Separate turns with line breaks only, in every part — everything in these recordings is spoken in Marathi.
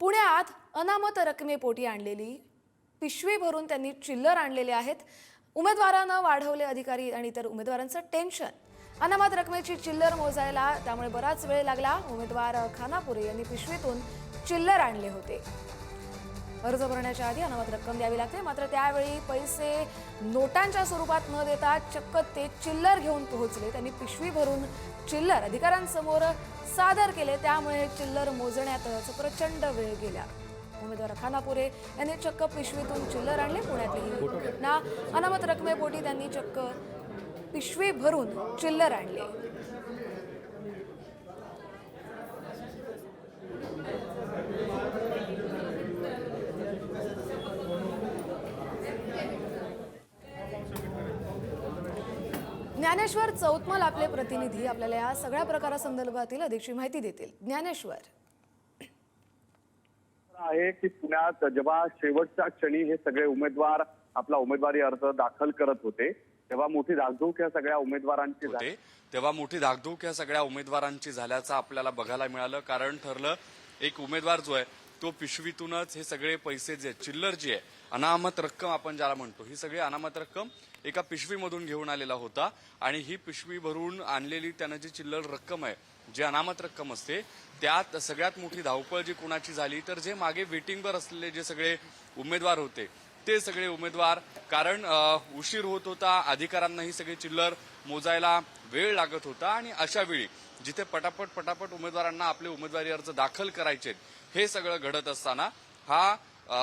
पुण्यात अनामत रकमेपोटी आणलेली पिशवी भरून त्यांनी चिल्लर आणलेले आहेत. उमेदवारानं वाढवले अधिकारी आणि इतर उमेदवारांचं टेन्शन. अनामत रकमेची चिल्लर मोजायला त्यामुळे बराच वेळ लागला. उमेदवार खानापुरे यांनी पिशवीतून चिल्लर आणले होते. अर्ज भरण्याच्या आधी अनामत रक्कम द्यावी लागते. मात्र त्यावेळी पैसे नोटांच्या स्वरूपात न देता चक्क ते चिल्लर घेऊन पोहोचले. त्यांनी पिशवी भरून चिल्लर अधिकाऱ्यांसमोर सादर केले. त्यामुळे चिल्लर मोजण्यातच प्रचंड वेळ गेला. उमेदवार खानापुरे यांनी चक्क पिशवीतून चिल्लर आणले. पुण्यातली घटना अनामत रकमेपोटी त्यांनी चक्क पिशवी भरून चिल्लर आणले. ज्ञानेश्वर चौतमल आपले प्रतिनिधी आपल्याला या सगळ्या प्रकारासंदर्भातील अधिकची माहिती देतील. ज्ञानेश्वर.
आहे की पुण्यात जेव्हा शेवटच्या क्षणी हे सगळे उमेदवार आपला उमेदवारी अर्ज दाखल करत होते तेव्हा मोठी धाकधूक या सगळ्या उमेदवारांची झाली.
होते तेव्हा मोठी धाकधूक या सगळ्या उमेदवारांची झाल्याचं आपल्याला बघायला मिळालं. कारण ठरलं एक उमेदवार जो आहे तो पिशवीतूनच हे सगळे पैसे जे आहेत, चिल्लर जी आहे अनामत रक्कम आपण ज्याला म्हणतो ही सगळी अनामत रक्कम एका पिशवीमधून घेऊन आलेला होता आणि ही पिशवी भरून आणलेली त्यानं जी चिल्लर रक्कम आहे जी अनामत रक्कम असते त्यात सगळ्यात मोठी धावपळ जी कोणाची झाली तर जे मागे वेटिंगवर असलेले जे सगळे उमेदवार होते ते सगळे उमेदवार कारण उशीर होत होता अधिकाऱ्यांना ही सगळी चिल्लर मोजायला वेळ लागत होता आणि अशा वेळी जिथे पटापट पटापट उमेदवारांना आपले उमेदवारी अर्ज दाखल करायचे हे सगळं घडत असताना हा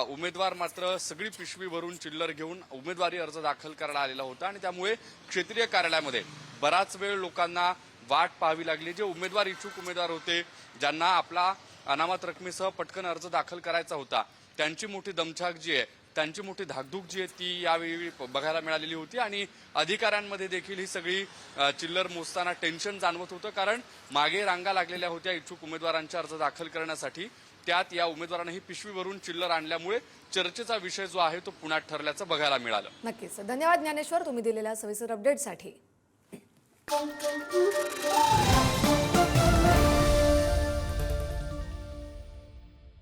उमेदवार मात्र सगळी पिशवी भरून चिल्लर घेऊन उमेदवारी अर्ज दाखल करायला आलेला होता आणि त्यामुळे क्षेत्रीय कार्यालयामध्ये बराच वेळ लोकांना वाट पाहावी लागली. जे उमेदवार इच्छुक उमेदवार होते ज्यांना आपला अनामत रकमेसह पटकन अर्ज दाखल करायचा होता त्यांची मोठी दमछाक जी आहे त्यांची मोठी धाकधूक जी आहे ती यावेळी बघायला मिळालेली होती. आणि अधिकाऱ्यांमध्ये देखील ही सगळी चिल्लर मोजताना टेन्शन जाणवत होतं. कारण मागे रांगा लागलेल्या होत्या इच्छुक उमेदवारांचे अर्ज दाखल करण्यासाठी. त्यात या उमेदवारांनी ही पिशवी भरून चिल्लर आणल्यामुळे चर्चेचा विषय जो आहे तो पुण्यात ठरल्याचं बघायला मिळालं.
नक्कीच. धन्यवाद ज्ञानेश्वर तुम्ही दिलेल्या सविस्तर अपडेटसाठी